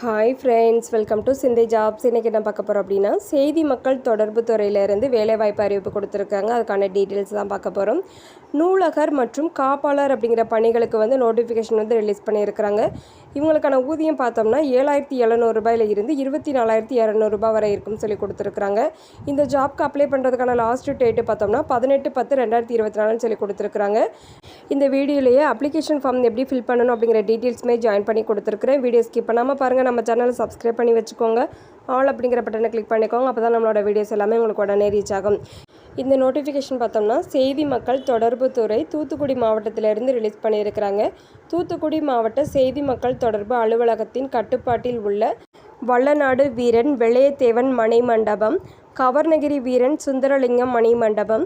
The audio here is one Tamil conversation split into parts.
Hi friends welcome to Sinthai jobs இன்றைக்கி என்ன பார்க்க போகிறோம் அப்படின்னா செய்தி மக்கள் தொடர்பு துறையிலேருந்து வேலைவாய்ப்பு அறிவிப்பு கொடுத்துருக்காங்க. அதுக்கான டீட்டெயில்ஸ் தான் பார்க்க போகிறோம் நூலகர் மற்றும் காப்பாளர் அப்படிங்கிற பணிகளுக்கு வந்து நோட்டிஃபிகேஷன் வந்து ரிலீஸ் பண்ணியிருக்கிறாங்க. இவங்களுக்கான ஊதியம் பார்த்தோம்னா ஏழாயிரத்தி எழுநூறுபாயில் இருந்து இருபத்தி நாலாயிரத்தி இரநூறுபா வரை இருக்கும்னு சொல்லி கொடுத்துருக்குறாங்க. இந்த ஜாப்க்கு அப்ளை பண்ணுறதுக்கான லாஸ்ட் டேட்டு பார்த்தோம்னா பதினெட்டு பத்து ரெண்டாயிரத்தி இருபத்தி நாலுன்னு சொல்லி கொடுத்துருக்குறாங்க. இந்த வீடியோலேயே அப்ளிகேஷன் ஃபார்ம் எப்படி ஃபில் பண்ணணும் அப்படிங்கிற டீட்டெயில்ஸுமே ஜாயின் பண்ணி கொடுத்துருக்குறேன். வீடியோ ஸ்கிப் பண்ணாமல் பாருங்கள் நம்ம சேனலை சப்ஸ்கிரைப் பண்ணி வச்சுக்கோங்க. ஆல் அப்படிங்கிற பட்டனை கிளிக் பண்ணிக்கோங்க. அப்போ தான் நம்மளோட வீடியோஸ் எல்லாமே உங்களுக்கு உடனே ரீச் ஆகும். இந்த நோட்டிஃபிகேஷன் பார்த்தோம்னா செய்தி மக்கள் தொடர்பு துறை தூத்துக்குடி மாவட்டத்திலிருந்து ரிலீஸ் பண்ணியிருக்கிறாங்க. தூத்துக்குடி மாவட்ட செய்தி மக்கள் தொடர்பு அலுவலகத்தின் கட்டுப்பாட்டில் உள்ள வள்ளநாடு வீரன் வெள்ளையத்தேவன் மணி மண்டபம் கவர்நகிரி வீரன் சுந்தரலிங்கம் மணி மண்டபம்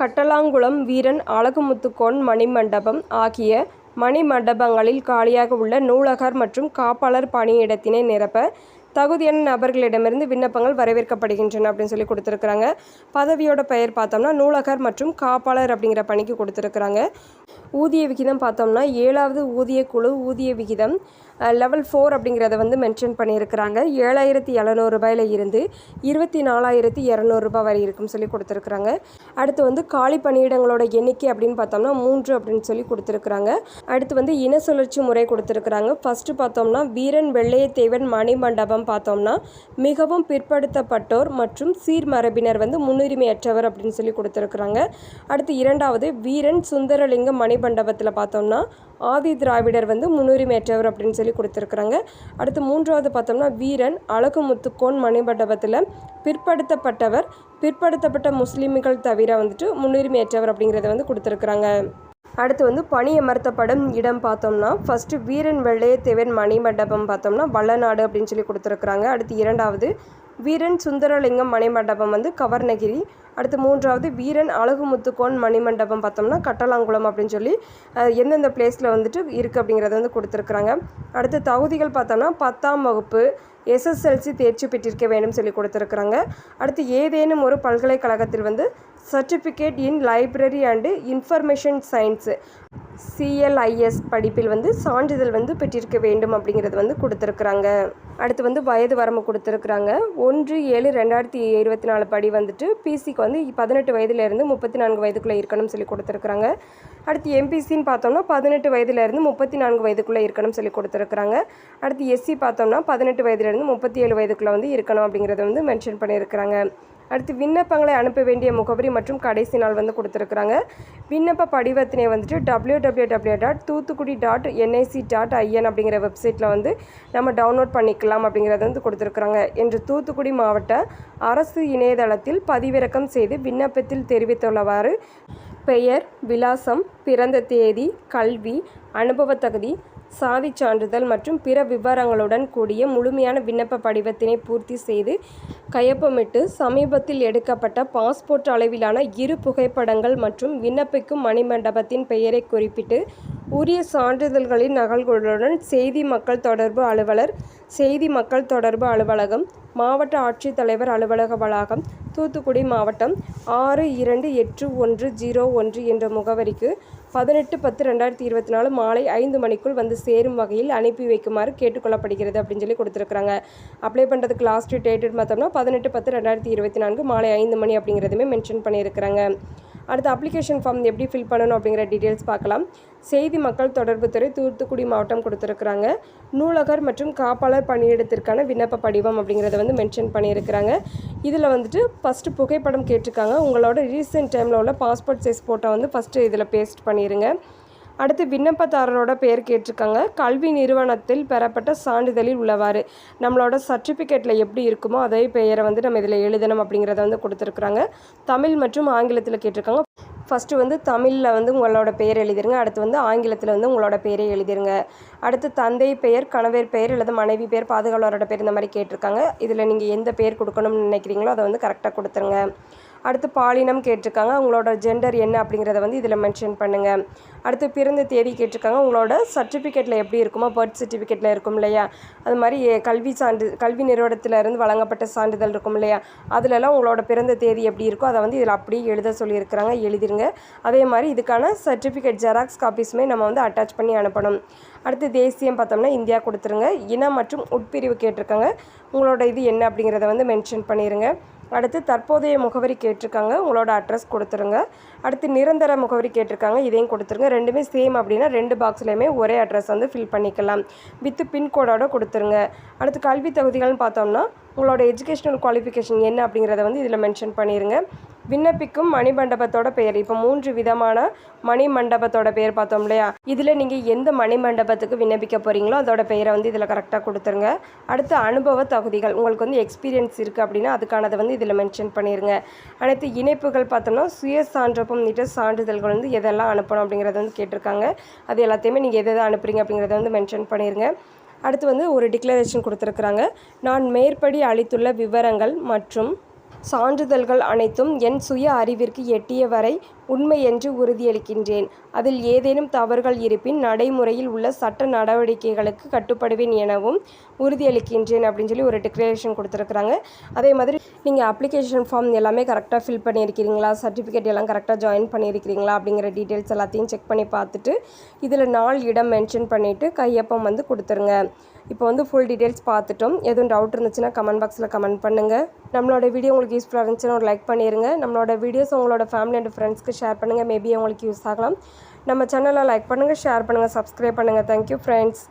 கட்டலாங்குளம் வீரன் அழகுமுத்துக்கோன் மணிமண்டபம் ஆகிய மணிமண்டபங்களில் காலியாக உள்ள நூலகர் மற்றும் காப்பாளர் பணியிடத்தினை நிரப்ப தகுதியான நபர்களிடமிருந்து விண்ணப்பங்கள் வரவேற்கப்படுகின்றன அப்படின்னு சொல்லி கொடுத்துருக்குறாங்க. பதவியோட பெயர் பார்த்தோம்னா நூலகர் மற்றும் காப்பாளர் அப்படிங்கிற பணிக்கு கொடுத்துருக்குறாங்க. ஊதிய விகிதம் பார்த்தோம்னா ஏழாவது ஊதிய குழு ஊதிய விகிதம் லெவல் ஃபோர் அப்படிங்கிறத வந்து மென்ஷன் பண்ணியிருக்கிறாங்க. ஏழாயிரத்தி எழுநூறுபாயில் இருந்து இருபத்தி நாலாயிரத்தி இரநூறுபா வரை இருக்குன்னு சொல்லி கொடுத்துருக்குறாங்க. அடுத்து வந்து காலி பணியிடங்களோட எண்ணிக்கை அப்படின்னு பார்த்தோம்னா மூன்று அப்படின்னு சொல்லி கொடுத்துருக்குறாங்க. அடுத்து வந்து இன சுழற்சி முறை கொடுத்துருக்குறாங்க. ஃபஸ்ட்டு பார்த்தோம்னா வீரன் வெள்ளையத்தேவன் மணிமண்டபம் பார்த்தோம்னா மிகவும் பிற்படுத்தப்பட்டோர் மற்றும் சீர்மரபினர் வந்து முன்னுரிமையற்றவர் அப்படின்னு சொல்லி கொடுத்துருக்குறாங்க. அடுத்து இரண்டாவது வீரன் சுந்தரலிங்கம் மணிமண்டபத்தில் பார்த்தோம்னா ஆதி திராவிடர் வந்து முன்னுரிமையற்றவர் அப்படின்னு சொல்லி கொடுத்துருக்குறாங்க. அடுத்து மூன்றாவது பார்த்தோம்னா வீரன் அழகுமுத்துக்கோன் மணிமண்டபத்தில் பிற்படுத்தப்பட்டவர் பிற்படுத்தப்பட்ட முஸ்லீம்கள் தவிர வந்துட்டு முன்னுரிமையற்றவர் அப்படிங்கிறத வந்து கொடுத்துருக்குறாங்க. அடுத்து வந்து பணி அமர்த்தப்படும் இடம் பார்த்தோம்னா ஃபஸ்ட்டு வீரன் வெள்ளையத்தேவன் மணிமண்டபம் பார்த்தோம்னா வள்ளநாடு அப்படின்னு சொல்லி கொடுத்துருக்குறாங்க. அடுத்து இரண்டாவது வீரன் சுந்தரலிங்கம் மணிமண்டபம் வந்து கவர்ணகிரி அடுத்து மூன்றாவது வீரன் அழகுமுத்துக்கோன் மணிமண்டபம் பார்த்தோம்னா கட்டலாங்குளம் அப்படின்னு சொல்லி எந்தெந்த பிளேஸில் வந்துட்டு இருக்குது அப்படிங்கிறத வந்து கொடுத்துருக்குறாங்க. அடுத்து தகுதிகள் பார்த்தோம்னா பத்தாம் வகுப்பு எஸ்எஸ்எல்சி தேர்ச்சி பெற்றிருக்க வேண்டும் சொல்லி கொடுத்துருக்குறாங்க. அடுத்து ஏதேனும் ஒரு பல்கலைக்கழகத்தில் வந்து certificate in library and information science CLIS படிப்பில் வந்து சான்றிதழ் வந்து பெற்றிருக்க வேண்டும் அப்படிங்கிறது வந்து கொடுத்துருக்குறாங்க. அடுத்து வந்து வயது வரம்பு கொடுத்துருக்குறாங்க. ஒன்று ஏழு ரெண்டாயிரத்தி இருபத்தி நாலு படி வந்துட்டு பிசிக்கு வந்து பதினெட்டு வயதுலேருந்து முப்பத்தி நான்கு வயதுக்குள்ளே இருக்கணும்னு சொல்லி கொடுத்துருக்குறாங்க. அடுத்து எம்பிசின்னு பார்த்தோம்னா பதினெட்டு வயதுலேருந்து முப்பத்தி நான்கு வயதுக்குள்ளே இருக்கணும்னு சொல்லி கொடுத்துருக்குறாங்க. அடுத்து எஸ்சி பார்த்தோம்னா பதினெட்டு வயதுலேருந்து முப்பத்தி ஏழு வயதுக்குள்ளே வந்து இருக்கணும் அப்படிங்கிறத வந்து மென்ஷன் பண்ணியிருக்கிறாங்க. அடுத்து விண்ணப்பங்களை அனுப்ப வேண்டிய முகவரி மற்றும் கடைசி நாள் வந்து கொடுத்துருக்குறாங்க. விண்ணப்ப படிவத்தினை வந்துட்டு W W W dot Thoothukudi dot NIC dot IN அப்படிங்கிற வெப்சைட்டில் வந்து நம்ம டவுன்லோட் பண்ணிக்கலாம் அப்படிங்கிறத வந்து கொடுத்துருக்குறாங்க. என்று தூத்துக்குடி மாவட்ட அரசு இணையதளத்தில் பதிவிறக்கம் செய்து விண்ணப்பத்தில் தெரிவித்துள்ளவாறு பெயர் விலாசம் பிறந்த தேதி கல்வி அனுபவத் தகுதி சாதி சான்றிதழ் மற்றும் பிற விவரங்களுடன் கூடிய முழுமையான விண்ணப்ப படிவத்தினை பூர்த்தி செய்து கையொப்பமிட்டு சமீபத்தில் எடுக்கப்பட்ட பாஸ்போர்ட் அளவிலான இரு புகைப்படங்கள் மற்றும் விண்ணப்பிக்கும் மணிமண்டபத்தின் பெயரை குறிப்பிட்டு உரிய சான்றிதழ்களின் நகல்களுடன் செய்தி மக்கள் தொடர்பு அலுவலர் செய்தி மக்கள் தொடர்பு அலுவலகம் மாவட்ட ஆட்சித்தலைவர் அலுவலக வளாகம் தூத்துக்குடி மாவட்டம் ஆறு இரண்டு எட்டு ஒன்று ஜீரோ ஒன்று என்ற முகவரிக்கு பதினெட்டு பத்து ரெண்டாயிரத்தி இருபத்தி நாலு மாலை ஐந்து மணிக்குள் வந்து சேரும் வகையில் அனுப்பி வைக்குமாறு கேட்டுக்கொள்ளப்படுகிறது அப்படின்னு சொல்லி கொடுத்துருக்குறாங்க. அப்ளை பண்ணுறதுக்கு லாஸ்ட் டேட்டு பார்த்தோம்னா பதினெட்டு பத்து ரெண்டாயிரத்தி இருபத்தி நான்கு மாலை ஐந்து மணி அப்படிங்கிறதுமே மென்ஷன் பண்ணியிருக்கிறாங்க. அடுத்து அப்ளிகேஷன் ஃபார்ம் எப்படி ஃபில் பண்ணணும் அப்படிங்கிற டீட்டெயில்ஸ் பார்க்கலாம். செய்தி மக்கள் தொடர்புத்துறை தூத்துக்குடி மாவட்டம் கொடுத்துருக்குறாங்க. நூலகர் மற்றும் காப்பாளர் பணியிடத்திற்கான விண்ணப்ப படிவம் அப்படிங்கிறத வந்து மென்ஷன் பண்ணியிருக்கிறாங்க. இதில் வந்துட்டு ஃபஸ்ட்டு புகைப்படம் கேட்டிருக்காங்க. உங்களோட ரீசெண்ட் டைமில் உள்ள பாஸ்போர்ட் சைஸ் ஃபோட்டோ வந்து ஃபஸ்ட்டு இதில் பேஸ்ட் பண்ணிடுங்க அடுத்து விண்ணப்பதாரரோட பெயர் கேட்டிருக்காங்க. கல்வி நிறுவனத்தில் பெறப்பட்ட சான்றிதழில் உள்ளவாறு நம்மளோட சர்டிஃபிகேட்டில் எப்படி இருக்குமோ அதே பெயரை வந்து நம்ம இதில் எழுதணும் அப்படிங்கிறத வந்து கொடுத்துருக்குறாங்க. தமிழ் மற்றும் ஆங்கிலத்தில் கேட்டிருக்காங்க. ஃபஸ்ட்டு வந்து தமிழில் வந்து உங்களோட பெயர் எழுதிருங்க. அடுத்து வந்து ஆங்கிலத்தில் வந்து உங்களோட பெயரை எழுதிருங்க. அடுத்து தந்தை பெயர் கணவர் பெயர் அல்லது மனைவி பெயர் பாதுகாவலரோட பேர் இந்த மாதிரி கேட்டிருக்காங்க. இதில் நீங்கள் எந்த பெயர் கொடுக்கணும்னு நினைக்கிறீங்களோ அதை வந்து கரெக்டாக கொடுத்துருங்க. அடுத்து பாலினம் கேட்டிருக்காங்க. உங்களோட ஜெண்டர் என்ன அப்படிங்கிறத வந்து இதில் மென்ஷன் பண்ணுங்கள் அடுத்து பிறந்த தேதி கேட்டிருக்காங்க. உங்களோட சர்டிஃபிகேட்டில் எப்படி இருக்குமோ பர்த் சர்டிஃபிகேட்டில் இருக்கும் இல்லையா? அது மாதிரி கல்வி சான்று கல்வி நிறுவனத்திலிருந்து வழங்கப்பட்ட சான்றிதழ் இருக்கும் இல்லையா? அதிலலாம் உங்களோட பிறந்த தேதி எப்படி இருக்கோ அதை வந்து இதில் அப்படியே எழுத சொல்லியிருக்கிறாங்க. எழுதிருங்க. அதே மாதிரி இதுக்கான சர்டிஃபிகேட் ஜெராக்ஸ் காப்பீஸுமே நம்ம வந்து அட்டாச் பண்ணி அனுப்பணும். அடுத்து தேசியம் பார்த்தோம்னா இந்தியா கொடுத்துருங்க. இனம் மற்றும் உட்பிரிவு கேட்டிருக்காங்க. உங்களோட இது என்ன அப்படிங்கிறத வந்து மென்ஷன் பண்ணிடுங்க அடுத்து தற்போதைய முகவரி கேட்டிருக்காங்க. உங்களோட அட்ரஸ் கொடுத்துருங்க. அடுத்து நிரந்தர முகவரி கேட்டிருக்காங்க. இதையும் கொடுத்துருங்க. ரெண்டுமே சேம் அப்படின்னா ரெண்டு பாக்ஸ்லையுமே ஒரே அட்ரஸ் வந்து ஃபில் பண்ணிக்கலாம். வித்து பின்கோடோட கொடுத்துருங்க. அடுத்து கல்வி தகுதிகள்னு பார்த்தோம்னா உங்களோட எஜுகேஷனல் குவாலிஃபிகேஷன் என்ன அப்படிங்கிறத வந்து இதில் மென்ஷன் பண்ணிடுங்க விண்ணப்பிக்கும் மணிமண்டபத்தோட பெயர் இப்போ மூன்று விதமான மணிமண்டபத்தோட பெயர் பார்த்தோம் இல்லையா? இதில் நீங்கள் எந்த மணிமண்டபத்துக்கு விண்ணப்பிக்க போகிறீங்களோ அதோட பெயரை வந்து இதில் கரெக்டாக கொடுத்துருங்க. அடுத்து அனுபவ தகுதிகள். உங்களுக்கு வந்து எக்ஸ்பீரியன்ஸ் இருக்குது அப்படின்னா அதுக்கானதை வந்து இதில் மென்ஷன் பண்ணிடுங்க அனைத்து இணைப்புகள் பார்த்தோம்னா சுய சான்றப்பம் நீட்ட சான்றிதழ்கள் வந்து எதெல்லாம் அனுப்பணும் அப்படிங்கிறத வந்து கேட்டிருக்காங்க. அது எல்லாத்தையுமே நீங்கள் எதை அனுப்புறீங்க அப்படிங்கிறத வந்து மென்ஷன் பண்ணிடுங்க அடுத்து வந்து ஒரு டிக்ளரேஷன் கொடுத்துருக்குறாங்க. நான் மேற்படி அளித்துள்ள விவரங்கள் மற்றும் சான்றிதழ்கள் அனைத்தும் என் சுய அறிவிற்கு எட்டிய வரை உண்மை என்று உறுதியளிக்கின்றேன். அதில் ஏதேனும் தவறுகள் இருப்பின் நடைமுறையில் உள்ள சட்ட நடவடிக்கைகளுக்கு கட்டுப்படுவேன் எனவும் உறுதியளிக்கின்றேன் அப்படின்னு சொல்லி ஒரு டிக்ளரேஷன் கொடுத்துருக்குறாங்க. அதே மாதிரி நீங்கள் அப்ளிகேஷன் ஃபார்ம் எல்லாமே கரெக்டாக ஃபில் பண்ணியிருக்கிறீங்களா? சர்டிஃபிகேட் எல்லாம் கரெக்டாக ஜாயின் பண்ணியிருக்கிறீங்களா? அப்படிங்கிற டீட்டெயில்ஸ் எல்லாத்தையும் செக் பண்ணி பார்த்துட்டு இதில் நாள் இடம் மென்ஷன் பண்ணிவிட்டு கையொப்பம் வந்து கொடுத்துருங்க. இப்போ வந்து ஃபுல் டீட்டெயில்ஸ் பார்த்துட்டோம். எதுவும் டவுட் இருந்துச்சுன்னா கமெண்ட் பாக்ஸில் கமெண்ட் பண்ணுங்கள் நம்மளோட வீடியோ உங்களுக்கு யூஸ்ஃபுல்லாக இருந்துச்சுன்னா ஒரு லைக் பண்ணிடுங்க நம்மளோட வீடியோஸ் உங்களோட ஃபேமிலி அண்ட் ஃப்ரெண்ட்ஸ்க்கு ஷேர் பண்ணுங்கள் மேபி உங்களுக்கு யூஸ் ஆகலாம். நம்ம சேனலை லைக் பண்ணுங்கள் ஷேர் பண்ணுங்கள் சப்ஸ்கிரைப் பண்ணுங்கள் தேங்க்யூ ஃப்ரெண்ட்ஸ்